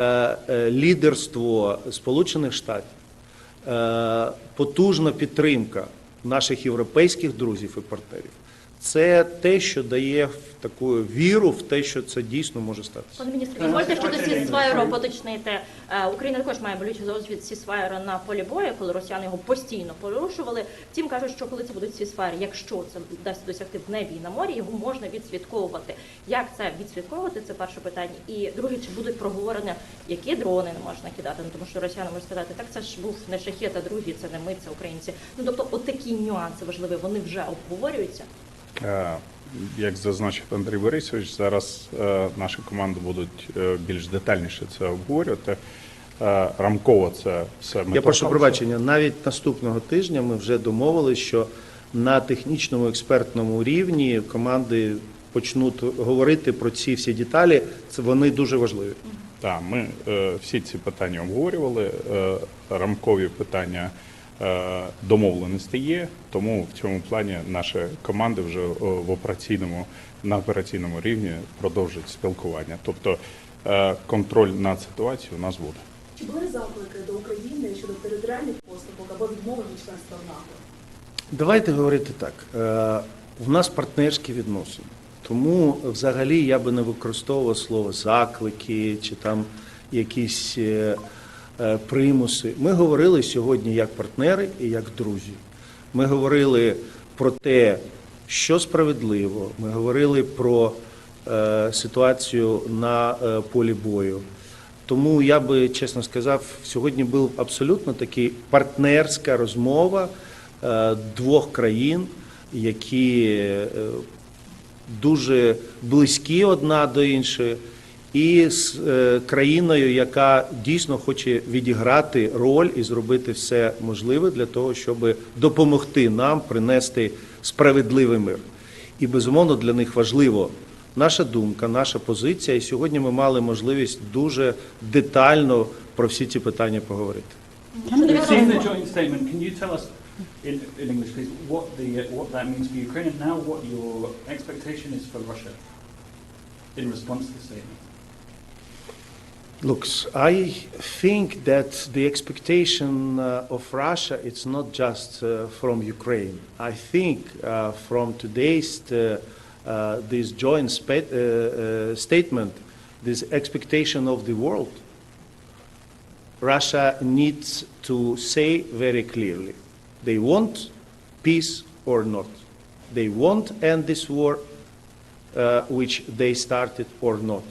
е, е, лідерство Сполучених Штатів, е, потужна підтримка наших європейських друзів і партнерів. Це те, що дає таку віру в те, що це дійсно може статися. Пане міністре, дозвольте щодо Сісфаєра поточнити. Е, Україна також має болючий досвід Сісфаєра на полі бою, коли росіяни його постійно порушували. Втім, кажуть, що коли це будуть Сісфаєр, якщо це вдасться досягти в небі і на морі, його можна відслідковувати. Як це відслідковувати? Це перше питання. І друге, чи будуть проговорені, які дрони не можна кидати? Ну тому що росіяни можуть сказати, так це ж був не шахет, а другі, це не ми, це українці. Ну тобто, отакі нюанси важливі, вони вже обговорюються. Е, Як зазначив Андрій Борисович, зараз е, наші команди будуть е, більш детальніше це обговорювати. Рамково це все ми Я прошу пробачення. Навіть наступного тижня ми вже домовилися, що на технічному експертному рівні команди почнуть говорити про ці всі деталі. Це вони дуже важливі. Так, ми е, всі ці питання обговорювали. Е, рамкові питання е, домовленості є, тому в цьому плані наші команди вже е, в операційному на операційному рівні продовжують спілкування. Тобто е, контроль над ситуацією у нас буде. Чи були заклики до України щодо територіальних поступок або відмови від членства в НАТО? Давайте говорити так. У нас партнерські відносини. Тому взагалі я би не використовував слово заклики чи там якісь примуси. Ми говорили сьогодні як партнери і як друзі. Ми говорили про те, що справедливо. Ми говорили про е, ситуацію на е, полі бою. Тому я би чесно сказав, сьогодні був абсолютно такий партнерська розмова е, двох країн, які е, дуже близькі одна до іншої, і з е, країною, яка дійсно хоче відіграти роль і зробити все можливе для того, щоб допомогти нам принести справедливий мир. І безумовно для них важливо наша думка, наша позиція. І сьогодні ми мали можливість дуже детально про всі ці питання поговорити. You've seen the joint statement. Can you tell us in, in English, please, what the uh, what that means for Ukraine and now what your expectation is for Russia in response to the statement? Look, I think that the expectation uh, of Russia it's not just uh, from Ukraine. I think uh, from today's uh, uh, this joint uh, statement, this expectation of the world, Russia needs to say very clearly they want peace or not. They want end this war, which they started or not.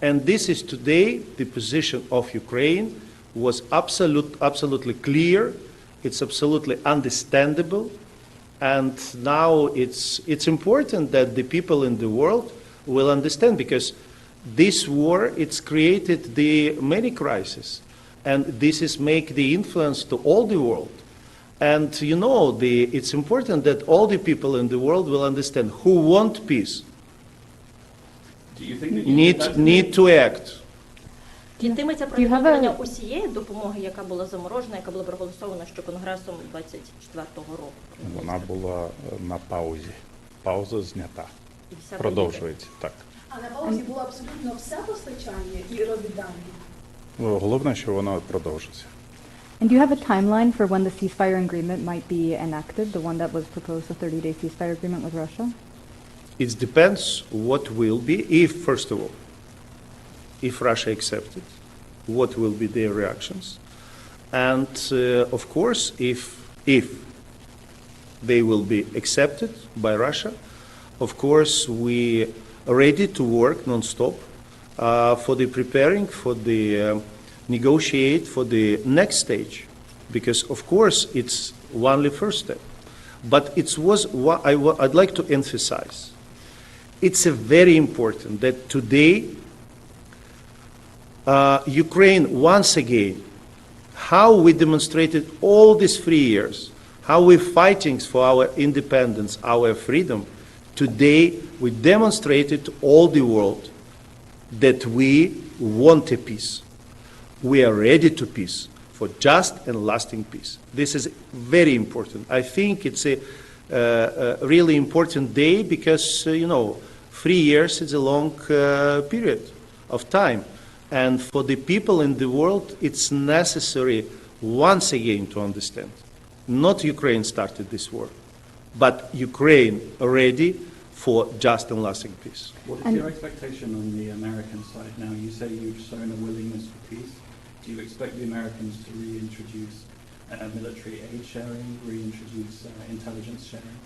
And this is today the position of Ukraine was absolute, absolutely clear. It's absolutely understandable. And now it's, it's important that the people in the world will understand because this war, it's created the many crises. And this is make the influence to all the world. And you know, the, it's important that all the people in the world will understand who want peace, Do you think that you need, need to act. Йтиметься про усієї допомоги, яка була заморожена, яка була проголосована ще конгресом 24-го року. Вона була е, на паузі. Пауза знята. І вся Продовжується так. А на паузі було абсолютно все постачання і розвідання. Ну, Головне, що вона продовжиться. And do you have a timeline for when the ceasefire agreement might be enacted, the one that was proposed, the 30-day ceasefire agreement with Russia? It depends what will be, if, first of all, if Russia accepts it, what will be their reactions. And uh, of course, if, if they will be accepted by Russia, of course, we are ready to work non-stop uh, for the preparing, for the um, negotiate for the next stage, because of course it's only first step. But it was what I, I'd like to emphasize. It's very important that today uh, Ukraine once again, how we demonstrated all these three years, how we're fighting for our independence, our freedom. Today we demonstrated to all the world that we want a peace. We are ready to peace for just and lasting peace. This is very important. I think it's a really important day because uh, you know three years is a long uh, period of time, And for the people in the world, it's necessary once again to understand. Not Ukraine started this war, but Ukraine ready for just and lasting peace. What is And- your expectation on the American side now? You say you've shown a willingness for peace. Do you expect the Americans to reintroduce uh, military aid sharing, reintroduce uh, intelligence sharing?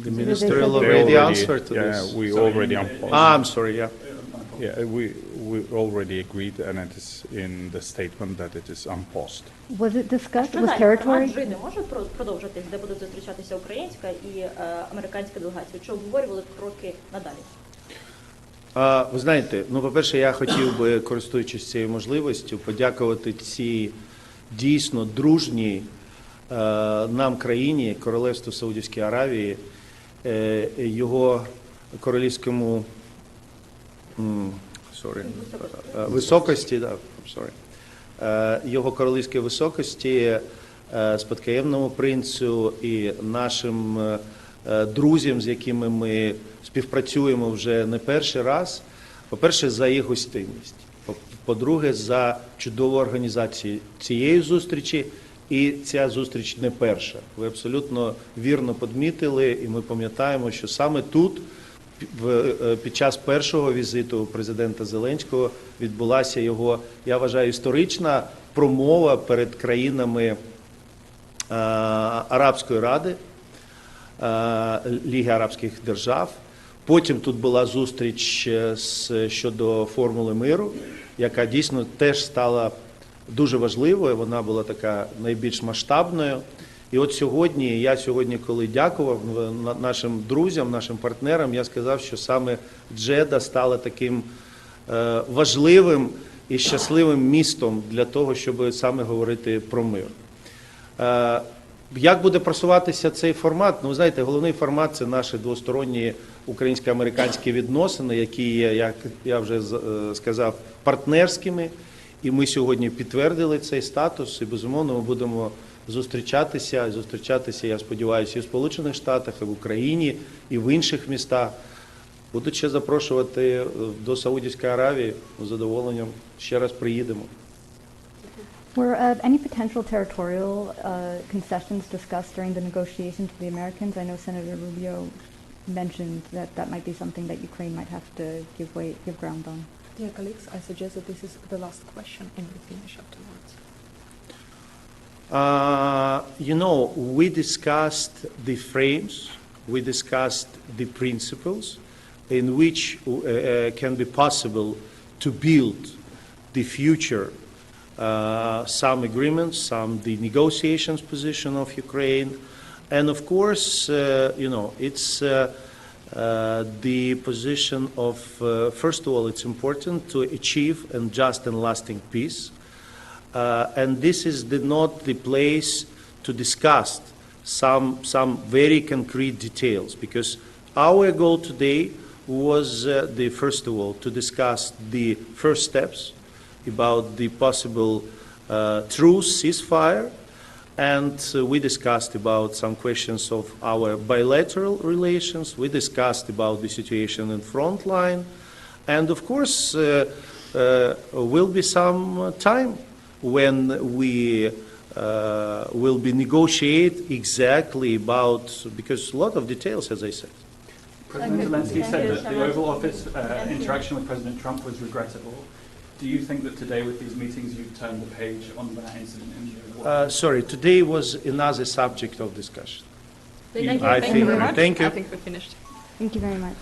The minister already answered to yeah, this. we Sorry, already uh. Ah, I'm sorry, yeah. Uh, my. Yeah, we, we already agreed, and it is in the statement that it is unpaused. Was it discussed? Формат territory? Жиди може про- продовжитись, де будуть зустрічатися українська і е, американська делегація? Чи обговорювали кроки надалі? А, Ви знаєте, ну, по-перше, я хотів би, користуючись цією можливістю, подякувати цій дійсно дружній е, нам країні, Королевству Саудівської Аравії, е, його королівському sorry, е, високості, да, sorry, його королівської високості, спадкоємному принцю і нашим друзям, з якими ми співпрацюємо вже не перший раз. По-перше, за їх гостинність. По- По-друге, за чудову організацію цієї зустрічі. І ця зустріч не перша. Ви абсолютно вірно підмітили, і ми пам'ятаємо, що саме тут е, під час першого візиту президента Зеленського відбулася його, я вважаю, історична промова перед країнами е, Арабської Ради, е, Ліги Арабських Держав. Потім тут була зустріч е, щодо формули миру, яка дійсно теж стала дуже важливою. Вона була така найбільш масштабною. І от сьогодні, я сьогодні, коли дякував е, нашим друзям, нашим партнерам, я сказав, що саме Джеда стала таким е, важливим і щасливим містом для того, щоб саме говорити про мир. Як буде просуватися цей формат? Ну, ви знаєте, головний формат це наші двосторонні українсько-американські відносини, які є, як я вже е, сказав, партнерськими. І ми сьогодні підтвердили цей статус. І безумовно ми будемо зустрічатися. Зустрічатися, я сподіваюся, і в Сполучених Штатах, і в Україні, і в інших містах. Будуть ще запрошувати е, до Саудівської Аравії з задоволенням. Ще раз приїдемо. Were uh, any potential territorial uh, concessions discussed during the negotiations with the Americans? I know Senator Rubio mentioned that that might be something that Ukraine might have to give way, give ground on. Dear colleagues, I suggest that this is the last question and we finish afterwards. Uh, you know, we discussed the frames, we discussed the principles in which uh, uh, can be possible to build the future, uh, some agreements, some the negotiations position of Ukraine, and of course, uh, you know, it's uh, uh, the position of, uh, first of all, it's important to achieve a just and lasting peace. Uh, and this is the, not the place to discuss some, some very concrete details because our goal today was uh, the first of all to discuss the first steps about the possible truce ceasefire and uh, we discussed about some questions of our bilateral relations. We discussed about the situation in front line and of course uh, uh, will be some time when we uh, will be negotiate exactly about because a lot of details as i said. President Zelensky said that the. Oval Office uh, interaction with President Trump was regrettable. Do you think that today with these meetings you've turned the page on that incident in the Oval uh, sorry today was another subject of discussion Thank you. I Thank think- you very much. thank you. I think we're finished. Thank you very much.